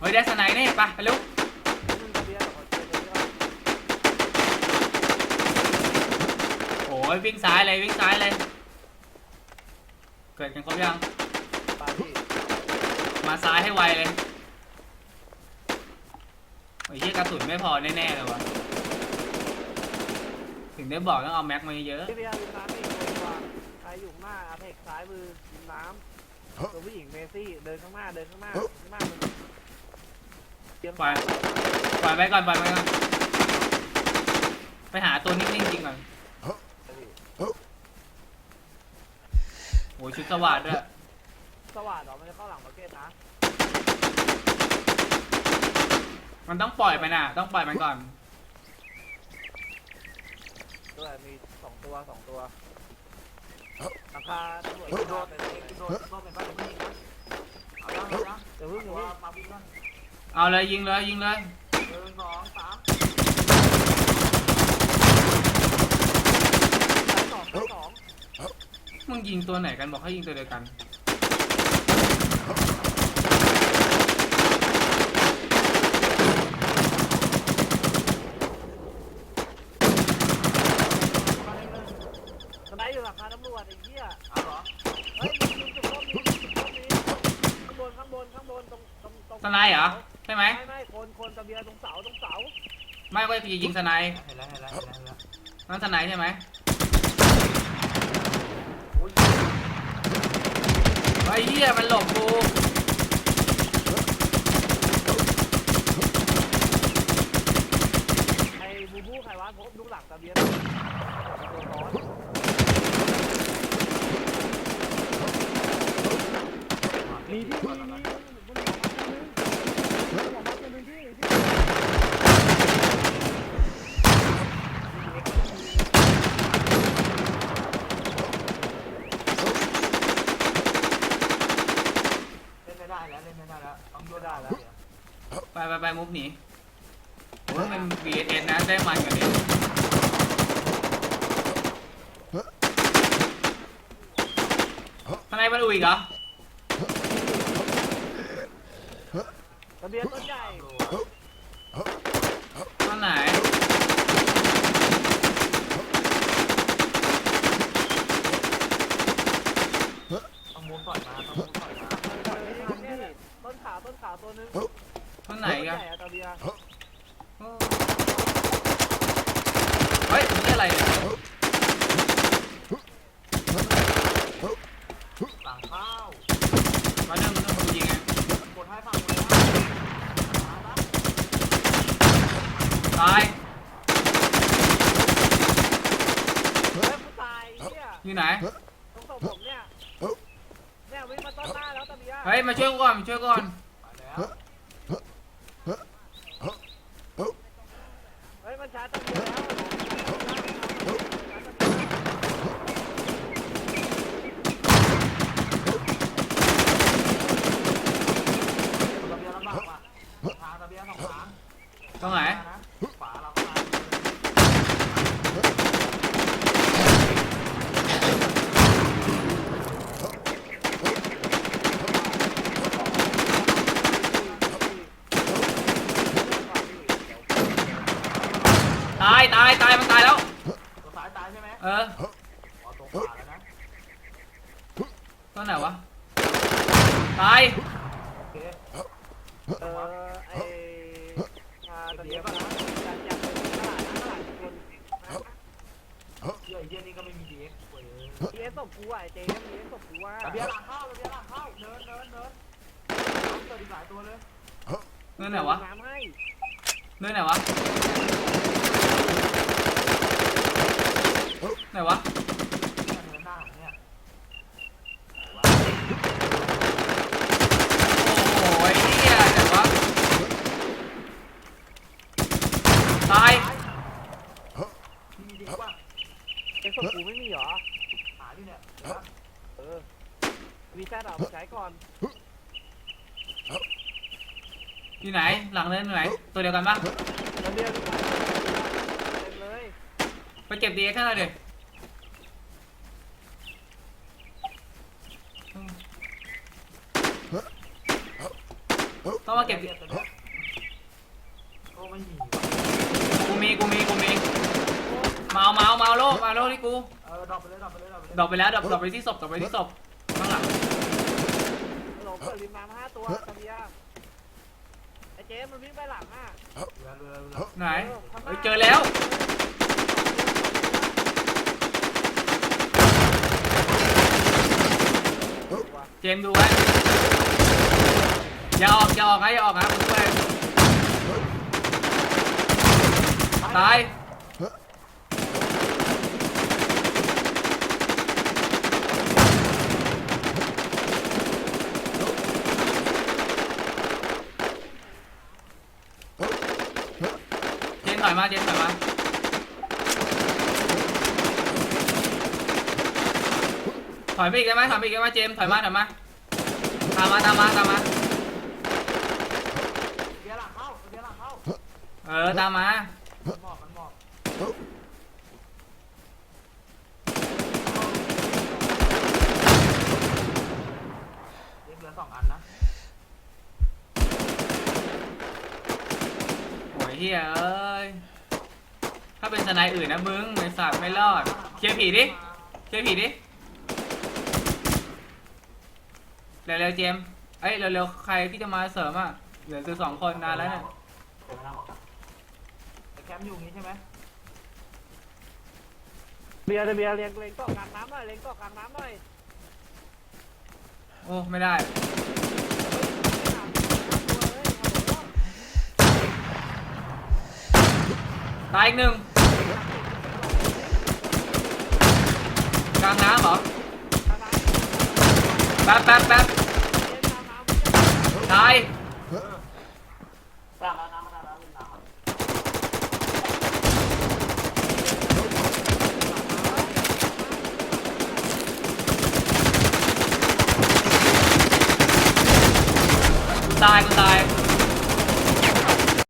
เฮ้ยได้สไนด์นี่ไปไปเร็วมันจะเบียร์ของเจอเลยว่าโอ้ยวิ่งซ้ายเลยวิ่งซ้ายเลย เกิดกันครบยัง มาซ้ายให้ไวเลยโอ้ยเหียกระสุนไม่พอแน่ๆเลยวะถึงได้บอกต้องเอาแม็กมาเยอะพี่เบียร์ริมน้ำนี่ตัววาใครอยู่ข้างหน้าอาเพกซ้ายมือริมน้ำตัวผู้หญิงเมซี่เดินข้างหน้าเดินข้างหน้าข้างหน้ามัน เตรียมปล่อยปล่อยไปก่อนปล่อยไปก่อนไปหาตัวนิ่งๆจริงก่อนโอ้ยชุดสวัสดด้วยสว่านเหรอมันจะเข้าหลังประเทศนะมันต้องปล่อยมันอะ ต้องปล่อยมันก่อน ด้วยมีสองตัวสองตัวราคาตำรวจโดโดนนเป็นโดนโดนเป็นบ้านผู้หญิงนะเอาละเอาละเดี๋ยวพึ่งตัเดี๋ยววพึ่งปาบินบ้าง เอาเลยยิงเลยยิงเลยหนึ่งสองสามสองสองมึงยิงตัวไหนกันบอกให้ยิงตัวเดียวกันสไนด์อยู่หลังคาตำรวจไอ้เหี้ยเอาเหรอเฮ้ยมีจุดต้มมีจุดต้มมีข้างบนข้างบนข้างบนตรงตรงตรงสไนด์เหรอ ใช่ไหม ไม่ไม่คนคนตะเบียร์ตรงเสาตรงเสาไม่ก็จะยิงสไนด์เห็นแล้วเห็นแล้วเห็นแล้วเห็นแล้วนั่นสไนด์ใช่ไหมโอ้ยไอ้เหี้ยมันหลบกูไอ้บูบูใครวะผมดูหลังตะเบียร์ตัวร้อนมีที่มี เล่นไม่ได้แล้วเล่นไม่ได้แล้วต้องโยนได้แล้ว ไปไปไปมุกหนีโอ้ยมัน VSN นะได้มันกว่านี้สไนด์มันอุยอีกเหรอตะเบียร์ต้นใหญ่ตอนไหนต้องมูฟต่อยมาต้องมูฟต่อยมาต้นขาต้นขาตัวนึง ตอนไหนต้นกันใหญ่อะตะเบียร์เฮ้ยนี่อะไรเนี่ยหลังเข้ามาเริ่มมาเริ่มกูยิงไงกดให้ฝั่งคนละมาปะตายเฮ้ยกูตายเนี่ยอยู่ไหน ตรงศพผมเนี่ยเนี่ยวิ่งมาต้นหน้าแล้วตะเบียร์เฮ้ยมาช่วยกูก่อนมาช่วยกูก่อนไปแล้ว เฮ้ยมันชาร์จตะเบียร์แล้ว ตะเบียร์ลำบากว่ะทางตะเบียร์สองทาง ตรงไหน ขวาเราเข้ามา ตาย ตาย ตาย มันตายแล้ว ตัวซ้ายตายใช่ไหม เอออ๋อตัวขวาแล้วนะตัวไหนวะ ตายโอเคเออไอ้ชาตะเบียร์ก็นะการจับเป็นตลาดตลาดคนเหี้ยไอ้เหี้ยนี่ก็ไม่มีดีเอ็กซ์เว้ยเอสศพกูอะเจ๊เอสศพกูว่าตะเบียร์หลังเข้าตะเบียร์หลังเข้าเนินเนินเนินเกิดอีกหลายตัวเลยเนื่อไหนวะ น้ำให้เนื่อไหนวะ ไหนวะเนี่ยเนินหน้าของเนี่ยโอ้โหไอ้เหี้ยแต่วะตายมีดีกว่าเอสศพกูไม่มีเหรอ หาดิเนี่ยเออมีแค่ดาวใช้ก่อนอยู่ไหนหลังเนินอยู่ไหนตัวเดียวกันปะตะเบียร์ดีกว่าเต็มเลย ไปเก็บดีแค่ไหนอยดิ ต้องมาเก็บตัวนี้โอ้ไม่มีกูมีกูมีกูมีเมาเมาเมาโลเมาโลที่กูเออดรอปไปเลยดรอปไปเลยดรอปไปเลยดรอปไปแล้วดรอปดรอปไปที่ศพดรอปไปที่ศพข้างหลังฮัลโหลเปิดริมน้ำห้าตัวตะเบียร์ไอ้เจมส์มันวิ่งไปหลังอะเรือเรือเรือไหนเฮ้ยเจอแล้วเจมส์ดูไว้ อย่าออกอย่าออกนะอย่าออกนะผมช่วยตายเจมส์ถอยมาเจมส์ถอยมาถอยไปอีกได้ไหมถอยไปอีกได้ไหมเจมส์ถอยมาถอยมาตามมาตามมาตามมา เบียร์หลังเข้าเบียร์หลังเข้า เออตามมามันหมอบมันหมอบเบียร์เหลือสองอันนะโอ้ยเฮียเอ้ยถ้าเป็นสไนด์อื่นนะมึงไอสัตว์ไม่รอดเคลียร์ผีดิเคลียร์ผีดิเร็วๆเจมส์เอ้ยเร็วๆใครที่จะมาเสริมอะเหลือคือสองคนนานแล้วเนี่ย แคมป์อยู่อย่างงี้ใช่ไหมเบียร์ตะเบียร์เลี้ยงเลี้ยงเกาะกลางน้ำหน่อยเลี้ยงเกาะกลางน้ำหน่อยโอ้ ไม่ได้ ตายอีกหนึ่งกลางน้ำเหรอ แป๊บแป๊บแป๊บตาย กลางน้ำ